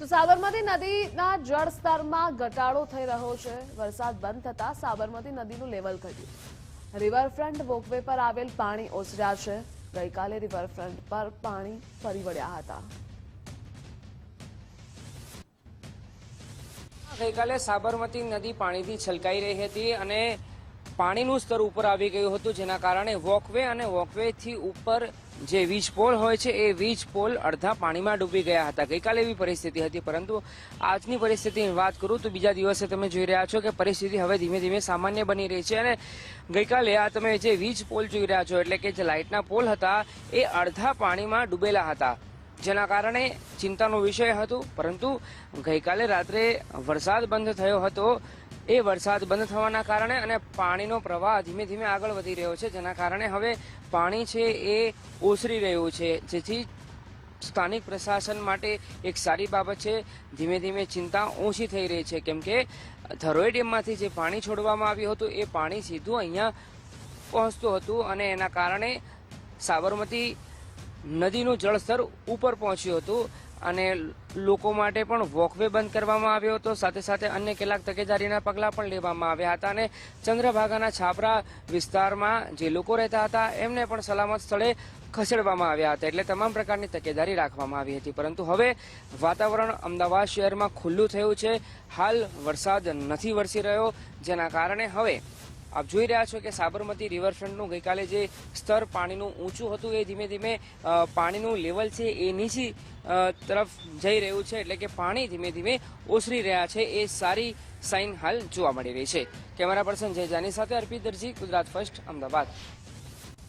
તો સાબરમતી નદીના જળસ્તરમાં ઘટાડો થઈ રહ્યો છે. વરસાદ બંધ થતાં સાબરમતી નદીનું લેવલ ઘટ્યું. રિવરફ્રન્ટ વોકવે પર આવેલ પાણી ઓસર્યા છે. ગઈકાલે રિવરફ્રન્ટ પર પાણી ફરી વળ્યા હતા. ગઈકાલે સાબરમતી નદી પાણીથી છલકાઈ રહી હતી અને પાણીનું સ્તર ઉપર આવી ગયું હતું, જેના કારણે વોકવે અને વોકવેથી ઉપર જે વીજ પોલ હોય છે, એ વીજ પોલ અડધા પાણીમાં ડૂબી ગયા હતા. ગઈકાલે એવી પરિસ્થિતિ હતી, પરંતુ આજની પરિસ્થિતિની વાત કરું તો બીજા દિવસે તમે જોઈ રહ્યા છો કે પરિસ્થિતિ હવે ધીમે ધીમે સામાન્ય બની રહી છે અને ગઈકાલે આ તમે જે વીજ પોલ જોઈ રહ્યા છો, એટલે કે જે લાઇટના પોલ હતા, એ અડધા પાણીમાં ડૂબેલા હતા. જેના કારણે ચિંતાનો વિષય હતો, પરંતુ ગઈકાલે રાત્રે વરસાદ બંધ થયો હતો એ વરસાદ બંધ થવાના કારણે અને પાણીનો પ્રવાહ ધીમે ધીમે આગળ વધી રહ્યો છે, જેના કારણે હવે પાણી છે એ ઓસરી રહ્યું છે. જેથી સ્થાનિક પ્રશાસન માટે એક સારી બાબત છે. ધીમે ધીમે ચિંતા ઓછી થઈ રહી છે, કેમ કે ધરોઈ ડેમમાંથી જે પાણી છોડવામાં આવ્યું હતું, એ પાણી સીધું અહીંયા પહોંચતું હતું અને એના કારણે સાબરમતી નદીનું જળસ્તર ઉપર પહોંચ્યું હતું. અને લોકો માટે પણ વોકવે બંધ કરવામાં આવ્યો હતો. સાથે સાથે અન્ય કેટલાક તકેદારીના પગલાં પણ લેવામાં આવ્યા હતા અને ચંદ્રભાગાના છાપરા વિસ્તારમાં જે લોકો રહેતા હતા, એમને પણ સલામત સ્થળે ખસેડવામાં આવ્યા હતા. એટલે તમામ પ્રકારની તકેદારી રાખવામાં આવી હતી. પરંતુ હવે વાતાવરણ અમદાવાદ શહેરમાં ખુલ્લું થયું છે. હાલ વરસાદ નથી વરસી રહ્યો, જેના કારણે હવે આપ જોઈ રહ્યા છો કે સાબરમતી રિવરફ્રન્ટનું ગઈકાલે જે સ્તર પાણીનું ઊંચું હતું, એ ધીમે ધીમે પાણીનું લેવલ છે એ નીચી તરફ જઈ રહ્યું છે, એટલે કે પાણી ધીમે ધીમે ઓસરી રહ્યા છે, એ સારી સાઇન હાલ જોવા મળી રહી છે. કેમેરા પર્સન જય જાની સાથે અર્પિત દરજી, ગુજરાત ફર્સ્ટ, અમદાવાદ.